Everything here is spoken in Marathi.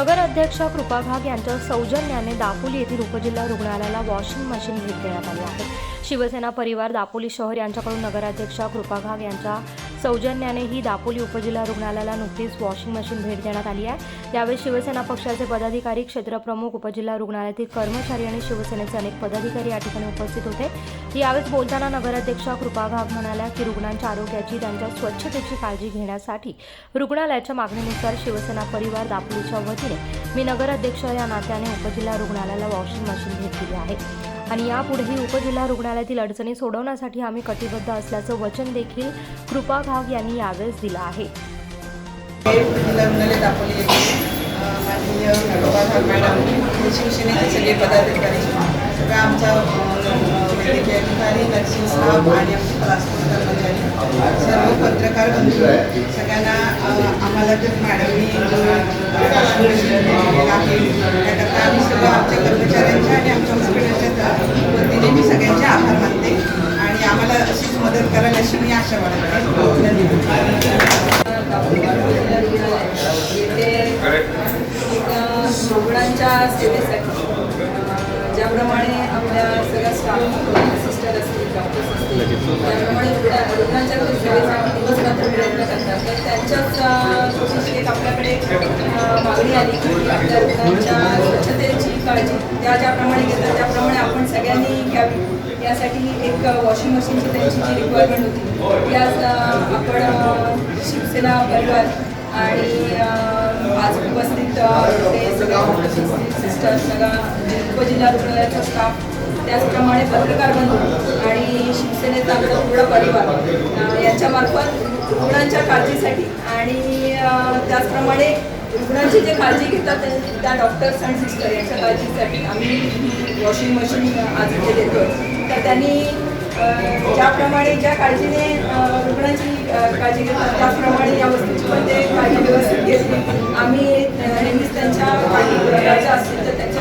नगराध्यक्षा कृपा घाग यांच्या सौजन्याने दापोली येथील उपजिल्हा रुग्णालयाला वॉशिंग मशीन भेट देण्यात आली आहे. शिवसेना परिवार दापोली शहर यांच्याकडून नगराध्यक्ष कृपा घाग यांच्या सौजन्याने ही दापोली उपजिल्हा रुग्णालयाला नुकतीच वॉशिंग मशीन भेट देण्यात आली आहे. यावेळी शिवसेना पक्षाचे पदाधिकारी क्षेत्रप्रमुख उपजिल्हा रुग्णालयातील कर्मचारी आणि शिवसेनेचे अनेक पदाधिकारी या ठिकाणी उपस्थित होते. यावेळेस बोलताना नगराध्यक्षा कृपा घाग म्हणाल्या की रुग्णांच्या आरोग्याची त्यांच्या स्वच्छतेची काळजी घेण्यासाठी रुग्णालयाच्या मागणीनुसार शिवसेना परिवार दापोलीच्या वतीने मी नगराध्यक्ष या नात्याने उपजिल्हा रुग्णालयाला वॉशिंग मशीन भेट दिली आहे. आणि यापुढेही उपजिल्हा रुग्णालयातील अडचणी सोडवण्यासाठी आम्ही कटिबद्ध असल्याचं वचन देखील कृपा घाग यांनी यावेळेस दिलं आहे. जिल्हा रुग्णालय दापोली मॅडम शिवसेनेचे सगळे पदाधिकारी सगळा आमचा वैद्यकीय अधिकारी नर्सिंग स्टाफ आणि आमचे क्लासरूम कर्मचारी सर्व पत्रकार बंधू सगळ्यांना आम्हाला जर मॅडमनी आहे मदत कराल अशी मी आशा बाळगते रुग्णांच्या सेवेसाठी ज्याप्रमाणे आपल्या सगळ्या स्टाफ सिस्टर असतील डॉक्टर्स असतील त्याप्रमाणे रुग्णांच्या सेवेसाठी प्रयत्न करतात तर त्यांच्याच एक आपल्याकडे मागणी आली की आपल्या रुग्णांच्या स्वच्छतेची काळजी त्या ज्याप्रमाणे घेतात त्याप्रमाणे आपण सगळ्यांनी त्यासाठी एक वॉशिंग मशीनची त्यांची जी रिक्वायरमेंट होती ती आज आपण शिवसेना परिवार आणि आज उपस्थित ते सगळे सिस्टर सगळा म्हणजे उपजिल्हा रुग्णालयाचा स्टाफ त्याचप्रमाणे पत्रकार बंधू आणि शिवसेनेचा आमचा पूर्ण परिवार अं, यांच्यामार्फत रुग्णांच्या काळजीसाठी आणि त्याचप्रमाणे रुग्णांची जे काळजी घेतात त्या डॉक्टर्स आणि सिस्टर यांच्या काळजीसाठी आम्ही वॉशिंग मशीन आज इथे देतो तर त्यांनी ज्याप्रमाणे ज्या काळजीने अं, रुग्णांची काळजी घेतात त्याप्रमाणे या वस्तूची पण ते काळजी व्यवस्थित घेतली. आम्ही नेहमीच त्यांच्या काही असतील तर त्यांच्या